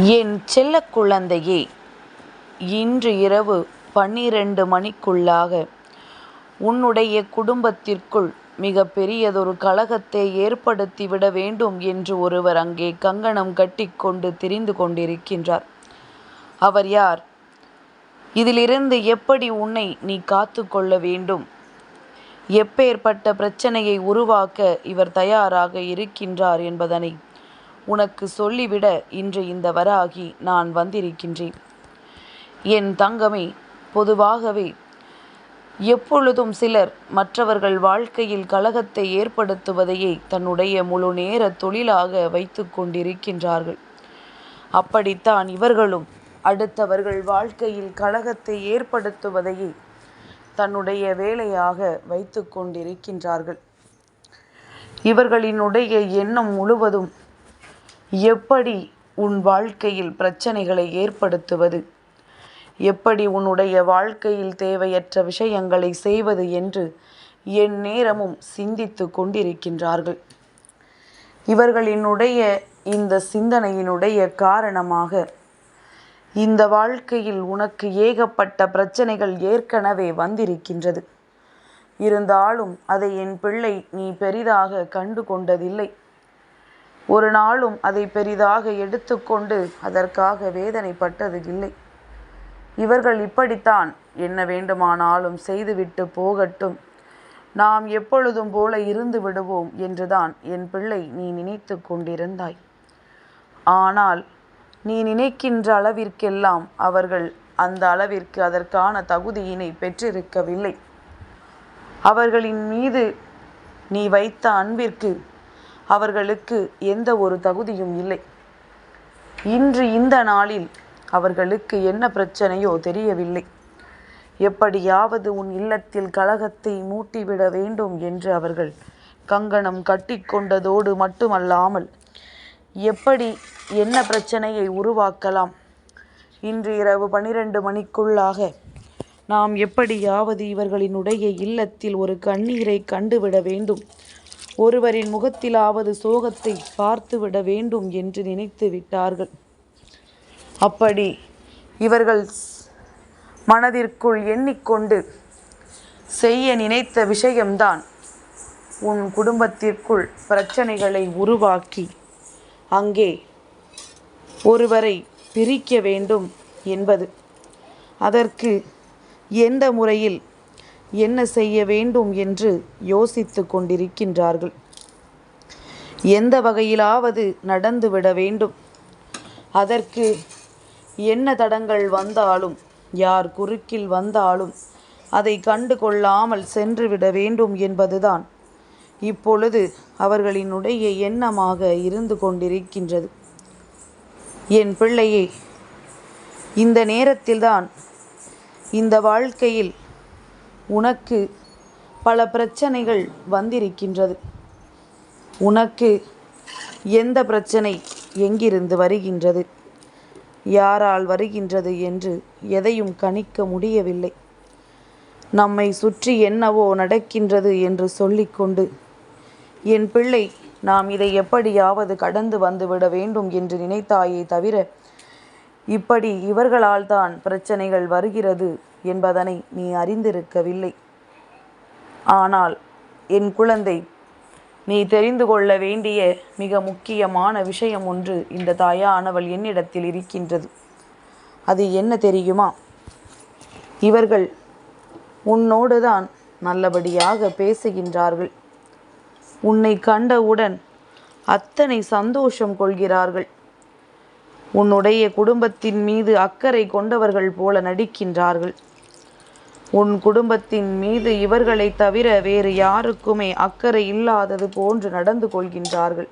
என் செல்ல குழந்தையே இன்று இரவு பன்னிரண்டு மணிக்குள்ளாக உன்னுடைய குடும்பத்திற்குள் மிக பெரியதொரு கழகத்தை ஏற்படுத்திவிட வேண்டும் என்று ஒருவர் அங்கே கங்கணம் கட்டிக்கொண்டு திரிந்து கொண்டிருக்கின்றார். அவர் யார்? இதிலிருந்து எப்படி உன்னை நீ காத்து கொள்ள வேண்டும்? எப்பேற்பட்ட பிரச்சனையை உருவாக்க இவர் தயாராக இருக்கின்றார் என்பதனை உனக்கு சொல்லிவிட இன்று இந்த வராகி நான் வந்திருக்கின்றேன். என் தங்கமே பொதுவாகவே எப்பொழுதும் சிலர் மற்றவர்கள் வாழ்க்கையில் கலகத்தை ஏற்படுத்துவதையே தன்னுடைய முழு நேர தொழிலாக வைத்து கொண்டிருக்கின்றார்கள். அப்படித்தான் இவர்களும் அடுத்தவர்கள் வாழ்க்கையில் கலகத்தை ஏற்படுத்துவதையே தன்னுடைய வேலையாக வைத்து கொண்டிருக்கின்றார்கள். இவர்களினுடைய எண்ணம் முழுவதும் எப்படி உன் வாழ்க்கையில் பிரச்சனைகளை ஏற்படுத்துவது? எப்படி உன்னுடைய வாழ்க்கையில் தேவையற்ற விஷயங்களை செய்வது என்று எந்நேரமும் சிந்தித்து கொண்டிருக்கின்றார்கள். இவர்களினுடைய இந்த சிந்தனையினுடைய காரணமாக இந்த வாழ்க்கையில் உனக்கு ஏகப்பட்ட பிரச்சனைகள் ஏற்கனவே வந்திருக்கின்றது. இருந்தாலும் அதை என் பிள்ளை நீ பெரிதாக கண்டு கொண்டதில்லை. ஒரு நாளும் அதை பெரிதாக எடுத்துக்கொண்டு அதற்காக வேதனைப்பட்டது இல்லை. இவர்கள் இப்படித்தான் என்ன வேண்டுமானாலும் செய்துவிட்டு போகட்டும் நாம் எப்பொழுதும் போல இருந்து விடுவோம் என்றுதான் என் பிள்ளை நீ நினைத்து கொண்டிருந்தாய். ஆனால் நீ நினைக்கின்ற அளவிற்கெல்லாம் அவர்கள் அந்த அளவிற்கு அதற்கான தகுதியினை பெற்றிருக்கவில்லை. அவர்களின் மீது நீ வைத்த அன்பிற்கு அவர்களுக்கு எந்த ஒரு தகுதியும் இல்லை. இன்று இந்த நாளில் அவர்களுக்கு என்ன பிரச்சனையோ தெரியவில்லை. எப்படியாவது உன் இல்லத்தில் கலகத்தை மூட்டிவிட வேண்டும் என்று அவர்கள் கங்கணம் கட்டிக்கொண்டதோடு மட்டுமல்லாமல் எப்படி என்ன பிரச்சனையை உருவாக்கலாம் இன்று இரவு பன்னிரண்டு மணிக்குள்ளாக நாம் எப்படியாவது இவர்களினுடைய இல்லத்தில் ஒரு கண்ணீரை கண்டுவிட வேண்டும். ஒருவரின் முகத்திலாவது சோகத்தை பார்த்துவிட வேண்டும் என்று நினைத்து விட்டார்கள். அப்படி இவர்கள் மனதிற்குள் எண்ணிக்கொண்டு செய்ய நினைத்த விஷயம்தான் உன் குடும்பத்திற்குள் பிரச்சனைகளை உருவாக்கி அங்கே ஒருவரை பிரிக்க வேண்டும் என்பது. அதற்கு எந்த முறையில் என்ன செய்ய வேண்டும் என்று யோசித்து கொண்டிருக்கின்றார்கள். எந்த வகையிலாவது நடந்துவிட வேண்டும். அதற்கு என்ன தடங்கள் வந்தாலும் யார் குறுக்கில் வந்தாலும் அதை கண்டு கொள்ளாமல் சென்றுவிட வேண்டும் என்பதுதான் இப்பொழுது அவர்களினுடைய எண்ணமாக இருந்து கொண்டிருக்கின்றது. என் பிள்ளையே இந்த நேரத்தில்தான் இந்த வாழ்க்கையில் உனக்கு பல பிரச்சனைகள் வந்திருக்கின்றது. உனக்கு எந்த பிரச்சனை எங்கிருந்து வருகின்றது? யாரால் வருகின்றது என்று எதையும் கணிக்க முடியவில்லை. நம்மை சுற்றி என்னவோ நடக்கின்றது என்று சொல்லிக்கொண்டு என் பிள்ளை நாம் இதை எப்படியாவது கடந்து வந்துவிட வேண்டும் என்று நினைத்தாயே தவிர இப்படி இவர்களால் தான் பிரச்சனைகள் வருகிறது என்பதனை நீ அறிந்திருக்கவில்லை. ஆனால் என் குழந்தை நீ தெரிந்து கொள்ள வேண்டிய மிக முக்கியமான விஷயம் ஒன்று இந்த தாயானவள் என்னிடத்தில் இருக்கின்றது. அது என்ன தெரியுமா? இவர்கள் உன்னோடு தான் நல்லபடியாக பேசுகின்றார்கள். உன்னைக் கண்டவுடன் அத்தனை சந்தோஷம் கொள்கிறார்கள். உன்னுடைய குடும்பத்தின் மீது அக்கறை கொண்டவர்கள் போல நடிக்கின்றார்கள். உன் குடும்பத்தின் மீது இவர்களைத் தவிர வேறு யாருக்குமே அக்கறை இல்லாதது போன்று நடந்து கொள்கின்றார்கள்.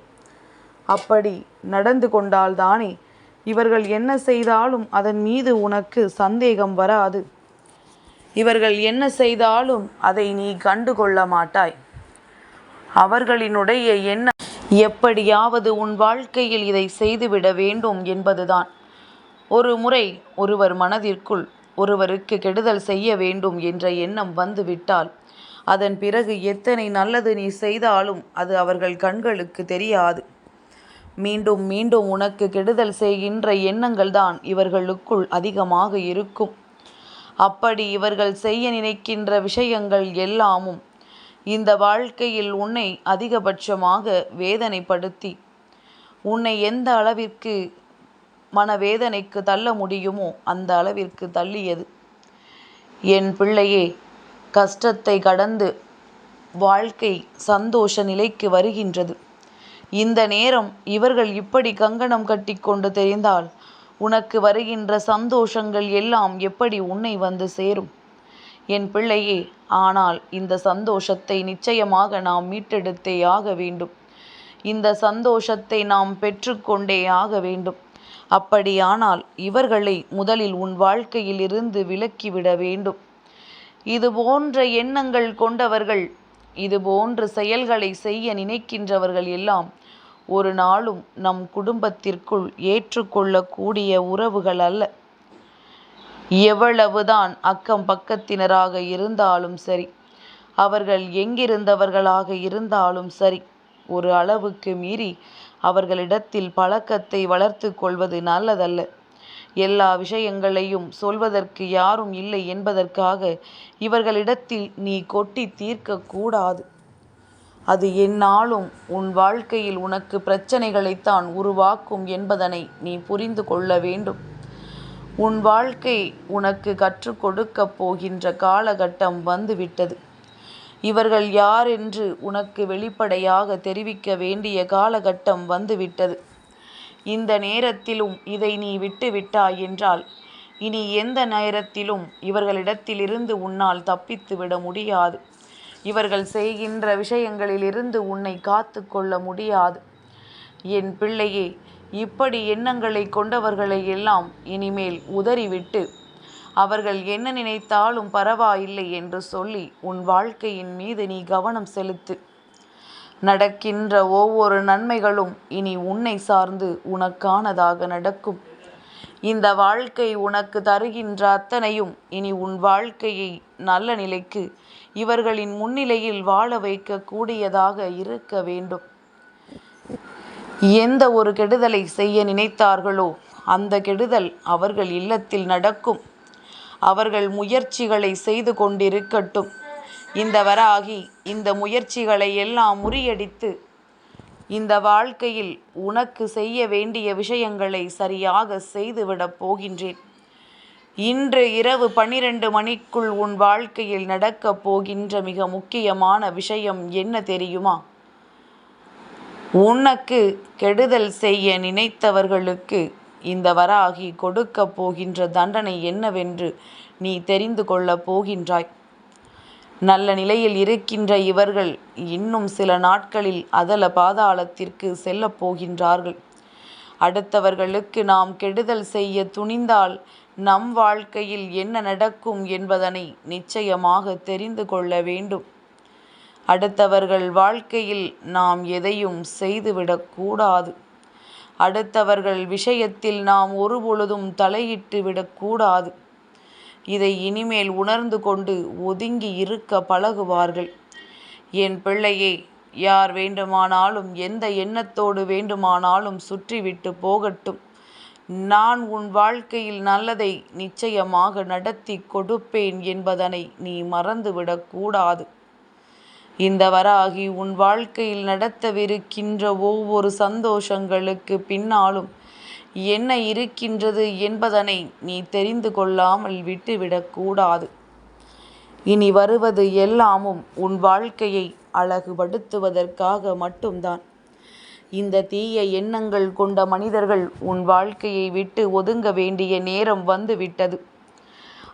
அப்படி நடந்து கொண்டால்தானே இவர்கள் என்ன செய்தாலும் அதன் மீது உனக்கு சந்தேகம் வராது. இவர்கள் என்ன செய்தாலும் அதை நீ கண்டு கொள்ள மாட்டாய். அவர்களினுடைய என்ன எப்படியாவது உன் வாழ்க்கையில் இதை செய்துவிட வேண்டும் என்பதுதான். ஒரு முறை ஒருவர் மனதிற்குள் ஒருவருக்கு கெடுதல் செய்ய வேண்டும் என்ற எண்ணம் வந்துவிட்டால் அதன் பிறகு எத்தனை நல்லது நீ செய்தாலும் அது அவர்கள் கண்களுக்கு தெரியாது. மீண்டும் மீண்டும் உனக்கு கெடுதல் செய்கின்ற எண்ணங்கள்தான் இவர்களுக்குள் அதிகமாக இருக்கும் அப்படி இவர்கள் செய்ய நினைக்கின்ற விஷயங்கள் எல்லாமும் இந்த வாழ்க்கையில் உன்னை அதிகபட்சமாக வேதனைப்படுத்தி உன்னை எந்த அளவிற்கு மனவேதனைக்கு தள்ள முடியுமோ? அந்த அளவிற்கு தள்ளியது. என் பிள்ளையே கஷ்டத்தை கடந்து வாழ்க்கை சந்தோஷ நிலைக்கு வருகின்றது. இந்த நேரம் இவர்கள் இப்படி கங்கணம் கட்டிக்கொண்டு தெரிந்தால் உனக்கு வருகின்ற சந்தோஷங்கள் எல்லாம் எப்படி உன்னை வந்து சேரும்? என் பிள்ளையே ஆனால் இந்த சந்தோஷத்தை நிச்சயமாக நாம் மீட்டெடுத்தே ஆக வேண்டும். இந்த சந்தோஷத்தை நாம் பெற்றுக்கொண்டே ஆக வேண்டும். அப்படியானால் இவர்களை முதலில் உன் வாழ்க்கையில் இருந்து விலக்கிவிட வேண்டும். இது போன்ற எண்ணங்கள் கொண்டவர்கள் இது போன்ற செயல்களை செய்ய நினைக்கின்றவர்கள் எல்லாம் ஒரு நாளும் நம் குடும்பத்திற்குள் ஏற்றுக்கொள்ளக்கூடிய உறவுகள் அல்ல. எவ்வளவுதான் அக்கம் பக்கத்தினராக இருந்தாலும் சரி அவர்கள் எங்கிருந்தவர்களாக இருந்தாலும் சரி ஒரு அளவுக்கு மீறி அவர்களிடத்தில் பழக்கத்தை வளர்த்து கொள்வது நல்லதல்ல. எல்லா விஷயங்களையும் சொல்வதற்கு யாரும் இல்லை என்பதற்காக இவர்களிடத்தில் நீ கொட்டி தீர்க்கக்கூடாது அது என்னாலும் உன் வாழ்க்கையில் உனக்கு பிரச்சனைகளைத்தான் உருவாக்கும் என்பதனை நீ புரிந்து கொள்ள வேண்டும். உன் வாழ்க்கை உனக்கு கற்றுக் கொடுக்கப் போகின்ற காலகட்டம் வந்துவிட்டது. இவர்கள் யார் என்று உனக்கு வெளிப்படையாக தெரிவிக்க வேண்டிய காலகட்டம் வந்துவிட்டது. இந்த நேரத்திலும் இதை நீ விட்டுவிட்டாய் என்றால் இனி எந்த நேரத்திலும் இவர்களிடத்திலிருந்து உன்னால் தப்பித்து விட முடியாது. இவர்கள் செய்கின்ற விஷயங்களிலிருந்து உன்னை காத்து கொள்ள முடியாது. என் பிள்ளையே இப்படி எண்ணங்களை கொண்டவர்களை எல்லாம் இனிமேல் உதறிவிட்டு அவர்கள் என்ன நினைத்தாலும் பரவாயில்லை என்று சொல்லி உன் வாழ்க்கையின் மீது நீ கவனம் செலுத்து. நடக்கின்ற ஒவ்வொரு நன்மைகளும் இனி உன்னை சார்ந்து உனக்கானதாக நடக்கும். இந்த வாழ்க்கை உனக்கு தருகின்ற அத்தனையும் இனி உன் வாழ்க்கையை நல்ல நிலைக்கு இவர்களின் முன்னிலையில் வாழ வைக்க கூடியதாக இருக்க வேண்டும். எந்த ஒரு கெடுதலை செய்ய நினைத்தார்களோ அந்த கெடுதல் அவர்கள் இல்லத்தில் நடக்கும். அவர்கள் முயற்சிகளை செய்து கொண்டிருக்கட்டும். இந்த வராகி இந்த முயற்சிகளை எல்லாம் முறியடித்து இந்த வாழ்க்கையில் உனக்கு செய்ய வேண்டிய விஷயங்களை சரியாக செய்துவிடப் போகின்றேன். இன்று இரவு பன்னிரண்டு மணிக்குள் உன் வாழ்க்கையில் நடக்கப் போகின்ற மிக முக்கியமான விஷயம் என்ன தெரியுமா? உனக்கு கெடுதல் செய்ய நினைத்தவர்களுக்கு இந்த வராகி கொடுக்கப் போகின்ற தண்டனை என்னவென்று நீ தெரிந்து கொள்ளப் போகின்றாய். நல்ல நிலையில் இருக்கின்ற இவர்கள் இன்னும் சில நாட்களில் அதல பாதாளத்திற்கு செல்லப் போகின்றார்கள். அடுத்தவர்களுக்கு நாம் கெடுதல் செய்ய துணிந்தால் நம் வாழ்க்கையில் என்ன நடக்கும் என்பதனை நிச்சயமாக தெரிந்து கொள்ள வேண்டும். அடுத்தவர்கள் வாழ்க்கையில் நாம் எதையும் செய்துவிடக்கூடாது அடுத்தவர்கள் விஷயத்தில் நாம் ஒருபொழுதும் தலையிட்டு விடக்கூடாது. இதை இனிமேல் உணர்ந்து கொண்டு ஒதுங்கி இருக்க பழகுவார்கள். என் பிள்ளையே யார் வேண்டுமானாலும் எந்த எண்ணத்தோடு வேண்டுமானாலும் சுற்றிவிட்டு போகட்டும். நான் உன் வாழ்க்கையில் நல்லதை நிச்சயமாக நடத்தி கொடுப்பேன் என்பதனை நீ மறந்துவிடக்கூடாது இந்த வராகி உன் வாழ்க்கையில் நடத்தவிருக்கின்ற ஒவ்வொரு சந்தோஷங்களுக்கு பின்னாலும் என்ன இருக்கின்றது என்பதனை நீ தெரிந்து கொள்ளாமல் விட்டுவிடக்கூடாது இனி வருவது எல்லாமும் உன் வாழ்க்கையை அழகுபடுத்துவதற்காக மட்டும்தான். இந்த தீய எண்ணங்கள் கொண்ட மனிதர்கள் உன் வாழ்க்கையை விட்டு ஒதுங்க வேண்டிய நேரம் வந்துவிட்டது.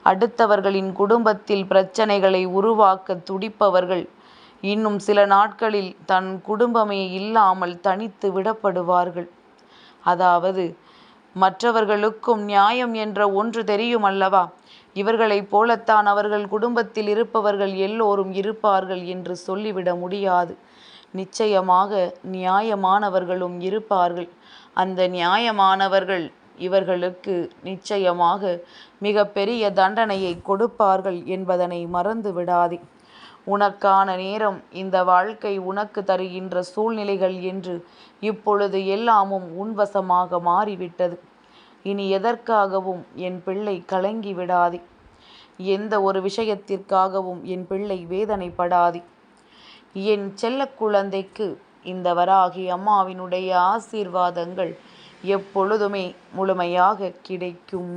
அடுத்தவர்களின் குடும்பத்தில் பிரச்சனைகளை உருவாக்க துடிப்பவர்கள் இன்னும் சில நாட்களில் தன் குடும்பமே இல்லாமல் தனித்து விடப்படுவார்கள். அதாவது மற்றவர்களுக்கும் நியாயம் என்ற ஒன்று தெரியும் அல்லவா இவர்களைப் போலத்தான் அவர்கள் குடும்பத்தில் இருப்பவர்கள் எல்லோரும் இருப்பார்கள் என்று சொல்லிவிட முடியாது. நிச்சயமாக நியாயமானவர்களும் இருப்பார்கள். அந்த நியாயமானவர்கள் இவர்களுக்கு நிச்சயமாக மிக பெரிய தண்டனையை கொடுப்பார்கள் என்பதனை மறந்து விடாதே உனக்கான நேரம் இந்த வாழ்க்கை உனக்கு தருகின்ற சூழ்நிலைகள் என்று இப்பொழுது எல்லாமும் உன்வசமாக மாறிவிட்டது. இனி எதற்காகவும் என் பிள்ளை கலங்கி விடாதே? எந்த ஒரு விஷயத்திற்காகவும் என் பிள்ளை வேதனைப்படாதே? என் செல்ல குழந்தைக்கு இந்த வராகி அம்மாவினுடைய ஆசீர்வாதங்கள் எப்பொழுதுமே முழுமையாக கிடைக்கும்.